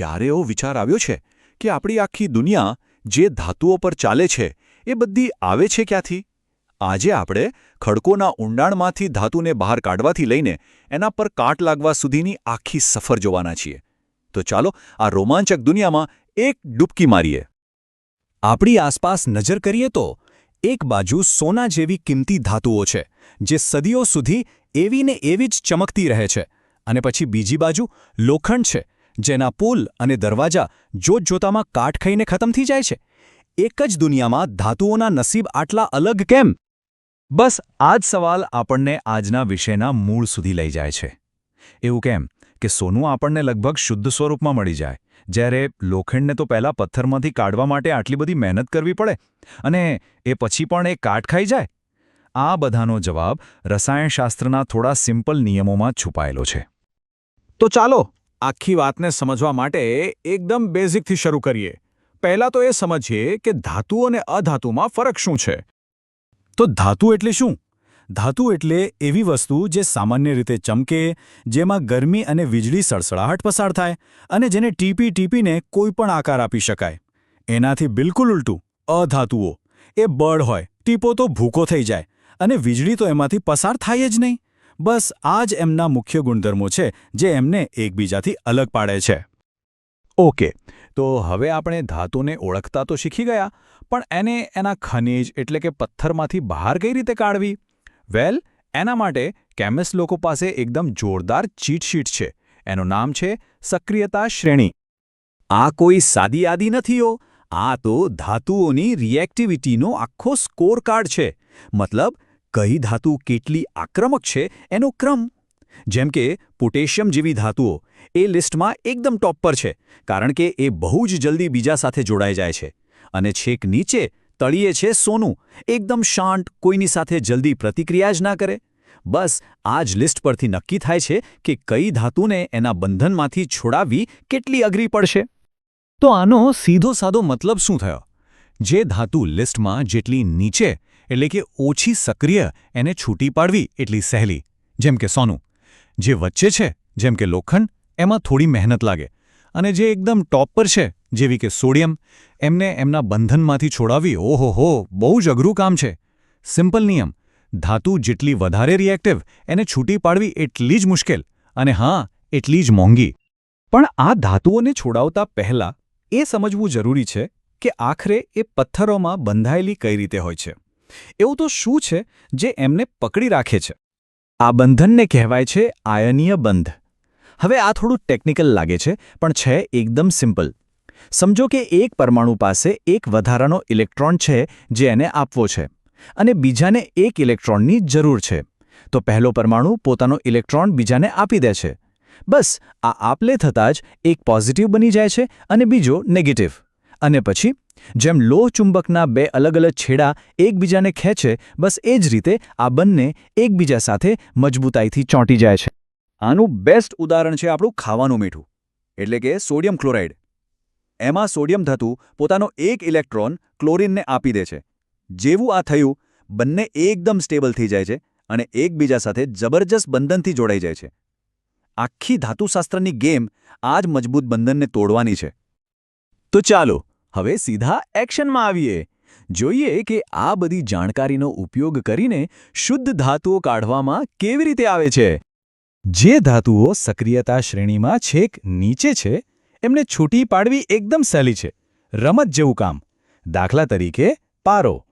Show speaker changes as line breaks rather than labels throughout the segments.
ક્યારે એવો વિચાર આવ્યો છે કે આપણી આખી દુનિયા જે ધાતુઓ પર ચાલે છે એ બધી આવે છે ક્યાંથી? આજે આપણે ખડકોના ઊંડાણમાંથી ધાતુને બહાર કાઢવાથી લઈને એના પર કાટ લાગવા સુધીની આખી સફર જોવાના છીએ. તો ચાલો આ રોમાંચક દુનિયામાં એક ડૂબકી મારીએ.
આપણી આસપાસ નજર કરીએ તો એક બાજુ સોના જેવી કિંમતી ધાતુઓ છે, જે સદીઓ સુધી એવી ને એવી જ ચમકતી રહે છે અને પછી બીજી બાજુ લોખંડ છે જેના પુલ અને દરવાજા જોતજોતામાં કાટ ખાઈને ખતમ થઈ જાય છે. એક જ દુનિયામાં ધાતુઓના નસીબ આટલા અલગ કેમ? બસ આ જ સવાલ આપણને આજના વિષયના મૂળ સુધી લઈ જાય છે. એવું કેમ કે સોનું આપણને લગભગ શુદ્ધ સ્વરૂપમાં મળી જાય, જ્યારે લોખંડને તો પહેલાં પથ્થરમાંથી કાઢવા માટે આટલી બધી મહેનત કરવી પડે, અને એ પછી પણ એ કાટ ખાઈ જાય? આ બધાનો જવાબ રસાયણશાસ્ત્રના થોડા સિમ્પલ નિયમોમાં છુપાયેલો છે.
તો ચાલો આખી વાતને સમજવા માટે એકદમ બેઝિકથી શરૂ કરીએ. પહેલાં તો એ સમજીએ કે ધાતુ અને અધાતુમાં ફરક શું છે.
તો ધાતુ એટલે શું? ધાતુ એટલે એવી વસ્તુ જે સામાન્ય રીતે ચમકે, જેમાં ગરમી અને વીજળી સળસળાહટ પસાર થાય અને જેને ટીપી ટીપીને કોઈપણ આકાર આપી શકાય. એનાથી બિલકુલ ઉલટું, અધાતુઓ. એ બળ હોય, ટીપો તો ભૂકો થઈ જાય અને વીજળી તો એમાંથી પસાર થાય જ નહીં. બસ આ જ એમના મુખ્ય ગુણધર્મો છે, જે એમને એકબીજાથી અલગ પાડે છે.
ઓકે, તો હવે આપણે ધાતુને ઓળખતા તો શીખી ગયા, પણ એને એના ખનિજ એટલે કે પથ્થરમાંથી બહાર કઈ રીતે કાઢવી? વેલ, એના માટે કેમિસ્ટ લોકો પાસે એકદમ જોરદાર ચીટશીટ છે. એનું નામ છે સક્રિયતા શ્રેણી.
આ કોઈ સાદી યાદી નથી ઓ આ તો ધાતુઓની રિએક્ટિવિટીનો આખો સ્કોર કાર્ડ છે. મતલબ કઈ ધાતુ કેટલી આક્રમક છે એનો ક્રમ? જેમ કે, પોટેશિયમ જેવી ધાતુઓ એ લિસ્ટમાં એકદમ ટોપ પર છે, કારણ કે એ બહુ જ જલ્દી બીજા સાથે જોડાઈ જાય છે. અને છેક નીચે તળીએ છે સોનું, એકદમ શાંત, કોઈની સાથે જલ્દી પ્રતિક્રિયા જ ના કરે. બસ, આ જ લિસ્ટ પરથી નક્કી થાય છે કે કઈ ધાતુને એના બંધનમાંથી છોડાવવી કેટલી અઘરી પડશે. તો આનો સીધો સાદો મતલબ શું થયો? જે ધાતુ લિસ્ટમાં જેટલી નીચે એટલે કે ઓછી સક્રિય એને છૂટી પાડવી એટલી સહેલી. જેમ કે સોનું, જે વચ્ચે છે, જેમ કે લોખંડ, એમાં થોડી મહેનત લાગે. અને જે એકદમ ટોપ પર છે, જેવી કે સોડિયમ, એમને એમના બંધનમાંથી છોડાવવી ઓહો હો, બહુ જ અઘરું કામ છે. સિમ્પલ નિયમ, ધાતુ જેટલી વધારે રિએક્ટિવ એને છૂટી પાડવી એટલી જ મુશ્કેલ, અને હા, એટલી જ મોંઘી. પણ આ ધાતુઓને છોડાવતા પહેલાં એ સમજવું જરૂરી છે કે આખરે એ પથ્થરોમાં બંધાયેલી કઈ રીતે હોય છે. એવું તો શું છે જે એમને પકડી રાખે છે? આ બંધનને કહેવાય છે આયનીય બંધ. હવે આ થોડું ટેકનિકલ લાગે છે, પણ છે એકદમ સિમ્પલ. સમજો કે એક પરમાણુ પાસે એક વધારાનો ઇલેક્ટ્રોન છે જે એને આપવો છે, અને બીજાને એક ઇલેક્ટ્રોનની જરૂર છે. તો પહેલો પરમાણુ પોતાનો ઇલેક્ટ્રોન બીજાને આપી દે છે. બસ, આ આપલે થતાં જ એક પોઝિટિવ બની જાય છે અને બીજો નેગેટિવ. અને પછી જેમ લોહ ચુંબકના બે અલગ અલગ છેડા એકબીજાને ખેંચે, બસ એ જ રીતે આ બંને એકબીજા સાથે મજબૂતાઈથી ચોંટી જાય છે. આનું બેસ્ટ ઉદાહરણ છે આપણું ખાવાનું મીઠું, એટલે કે સોડિયમ ક્લોરાઇડ. એમાં સોડિયમ ધાતુ પોતાનો એક ઇલેક્ટ્રોન ક્લોરિનને આપી દે છે. જેવું આ થયું, બંને એકદમ સ્ટેબલ થઈ જાય છે અને એકબીજા સાથે જબરજસ્ત બંધનથી જોડાઈ જાય છે. આખી ધાતુશાસ્ત્રની ગેમ આ જ મજબૂત બંધનને તોડવાની છે. તો ચાલો હવે સીધા એક્શનમાં આવીએ. જોઈએ કે આ બધી જાણકારીનો ઉપયોગ કરીને શુદ્ધ ધાતુઓ કાઢવામાં કેવી રીતે આવે છે. જે ધાતુઓ સક્રિયતા શ્રેણીમાં છેક નીચે છે, એમને છૂટી પાડવી એકદમ સહેલી છે. રમત જેવું કામ. દાખલા તરીકે, પારો.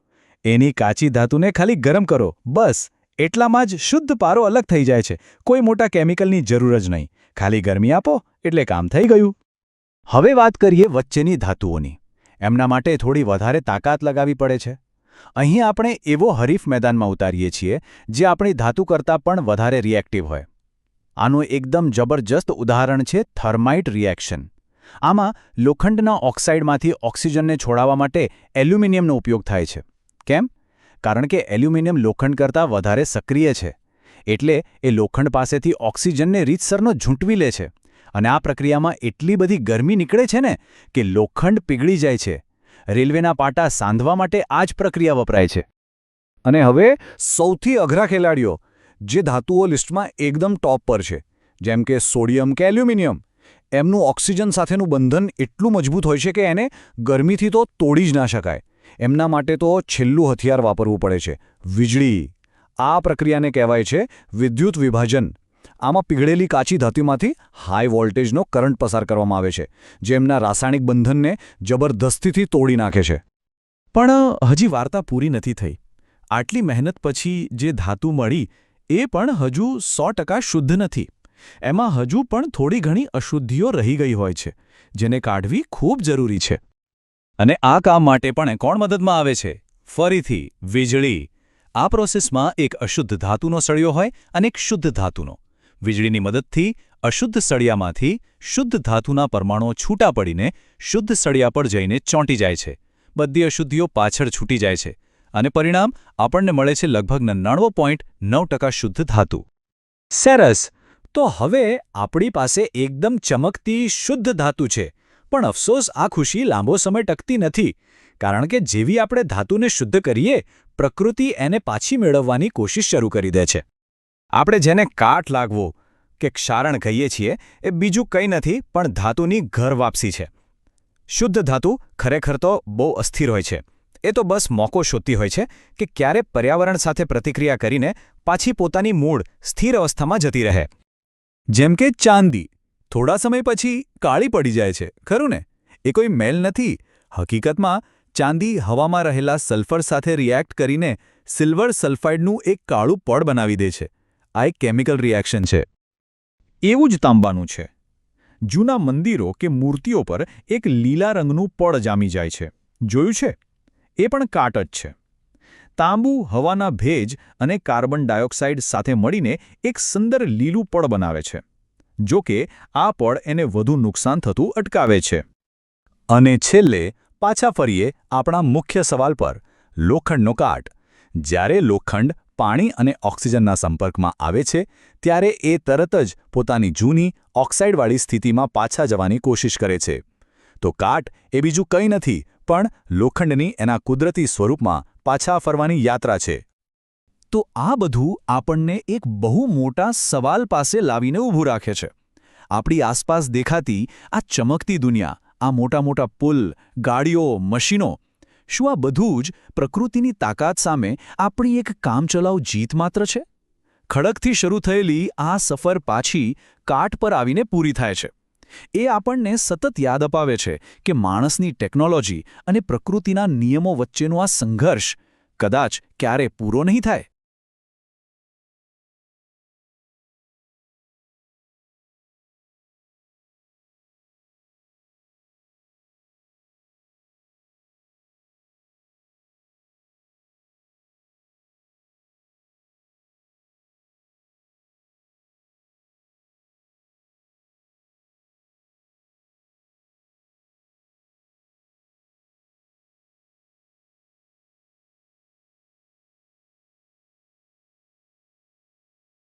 એની કાચી ધાતુને ખાલી ગરમ કરો. બસ. એટલામાં જ શુદ્ધ પારો અલગ થઈ જાય છે. કોઈ મોટા કેમિકલની જરૂર જ નહીં. ખાલી ગરમી આપો, એટલે કામ થઈ ગયું. હવે વાત કરીએ વચ્ચેની ધાતુઓની. એમના માટે થોડી વધારે તાકાત લગાવી પડે છે. અહીં આપણે એવો હરીફ મેદાનમાં ઉતારીએ છીએ, જે આપણી ધાતુ કરતાં પણ વધારે રિએક્ટિવ હોય. આનું એકદમ જબરજસ્ત ઉદાહરણ છે થર્માઇટ રિએક્શન આમાં લોખંડના ઓક્સાઇડમાંથી ઓક્સિજનને છોડાવવા માટે એલ્યુમિનિયમનો ઉપયોગ થાય છે. કેમ? કારણ કે એલ્યુમિનિયમ લોખંડ કરતાં વધારે સક્રિય છે. એટલે એ લોખંડ પાસેથી ઓક્સિજનને રીતસરનો ઝૂંટવી લે છે. અને આ પ્રક્રિયામાં એટલી બધી ગરમી નીકળે છે ને કે લોખંડ પીગળી જાય છે. રેલવેના પાટા સાંધવા માટે આ જ પ્રક્રિયા વપરાય છે. અને હવે સૌથી અઘરા ખેલાડીઓ, જે ધાતુઓ લિસ્ટમાં એકદમ ટોપ પર છે, જેમ કે સોડિયમ કે એલ્યુમિનિયમ.
એમનું ઓક્સિજન સાથેનું બંધન એટલું મજબૂત હોય છે કે એને ગરમીથી તો તોડી જ ના શકાય. એમના માટે તો છેલ્લું હથિયાર વાપરવું પડે છે. વીજળી. આ પ્રક્રિયાને કહેવાય છે વિદ્યુત વિભાજન. આમાં પીગળેલી કાચી ધાતુમાંથી હાઈ વોલ્ટેજનો કરંટ પસાર કરવામાં આવે છે, જે એમના રાસાયણિક બંધનને જબરદસ્તીથી તોડી નાખે છે.
પણ, હજી વાર્તા પૂરી નથી થઈ. આટલી મહેનત પછી જે ધાતુ મળી, એ પણ હજુ સો શુદ્ધ નથી. એમાં હજુ પણ થોડી ઘણી અશુદ્ધિઓ રહી ગઈ હોય છે, જેને કાઢવી ખૂબ જરૂરી છે.
અને આ કામ માટે પણ કોણ મદદમાં આવે છે? ફરીથી, વીજળી. આ પ્રોસેસમાં એક અશુદ્ધ ધાતુનો સળિયો હોય અને એક શુદ્ધ ધાતુનો. વીજળીની મદદથી અશુદ્ધ સળિયામાંથી શુદ્ધ ધાતુના પરમાણુઓ છૂટા પડીને શુદ્ધ સળિયા પર જઈને ચોંટી જાય છે. બધી અશુદ્ધિઓ પાછળ છૂટી જાય છે અને પરિણામ આપણને મળે છે લગભગ નવ્વાણું પોઈન્ટ નવ ટકા શુદ્ધ ધાતુ.
સરસ, તો હવે આપણી પાસે એકદમ ચમકતી શુદ્ધ ધાતુ છે, પણ અફસોસ આ ખુશી લાંબો સમય ટકતી નથી, કારણ કે જેવી આપણે ધાતુને શુદ્ધ કરીએ, પ્રકૃતિ એને પાછી મેળવવાની કોશિશ શરૂ કરી દે છે. આપણે જેને કાટ લાગવો કે ક્ષારણ કહીએ છીએ, એ બીજું કંઈ નથી, પણ ધાતુની ઘર વાપસી છે. શુદ્ધ ધાતુ ખરેખર તો બહુ અસ્થિર હોય છે. એ તો બસ મોકો શોધતી હોય છે કે ક્યારે પર્યાવરણ સાથે પ્રતિક્રિયા કરીને પાછી પોતાની મૂળ સ્થિર અવસ્થામાં જતી રહે. જેમ કે ચાંદી, થોડા સમય પછી કાળી પડી જાય છે, ખરું ને? એ કોઈ મેલ નથી. હકીકતમાં, ચાંદી હવામાં રહેલા સલ્ફર સાથે રિએક્ટ કરીને સિલ્વર સલ્ફાઇડનું એક કાળું પડ બનાવી દે છે. આ એક કેમિકલ રિએક્શન છે. એવું જ તાંબાનું છે. જૂના મંદિરો કે મૂર્તિઓ પર એક લીલા રંગનું પડ જામી જાય છે. જોયું છે? એ પણ કાટ જ છે. તાંબુ, હવાના ભેજ અને કાર્બન ડાયોક્સાઇડ સાથે મળીને એક સુંદર લીલું પડ બનાવે છે. જો કે, આ પડ એને વધુ નુકસાન થતું અટકાવે છે. અને છેલ્લે, પાછા ફરીએ આપણા મુખ્ય સવાલ પર, લોખંડનો કાટ. જ્યારે લોખંડ પાણી અને ઓક્સિજનના સંપર્કમાં આવે છે, ત્યારે એ તરત જ પોતાની જૂની ઓક્સાઇડવાળી સ્થિતિમાં પાછા જવાની કોશિશ કરે છે. તો કાટ એ બીજું કંઈ નથી, પણ લોખંડની એના કુદરતી સ્વરૂપમાં પાછા ફરવાની યાત્રા છે. તો આ બધું આપણને એક બહુ મોટા સવાલ પાસે લાવીને ઊભું રાખે છે. આપણી આસપાસ દેખાતી આ ચમકતી દુનિયા, આ મોટા મોટા પુલ, ગાડીઓ, મશીનો શું આ બધું જ પ્રકૃતિની તાકાત સામે આપણી એક કામચલાઉ જીત માત્ર છે? ખડકથી શરૂ થયેલી આ સફર પાછી કાટ પર આવીને પૂરી થાય છે. એ આપણને સતત યાદ અપાવે છે કે માણસની ટેકનોલોજી અને પ્રકૃતિના નિયમો વચ્ચેનો આ સંઘર્ષ કદાચ ક્યારે પૂરો નહીં થાય.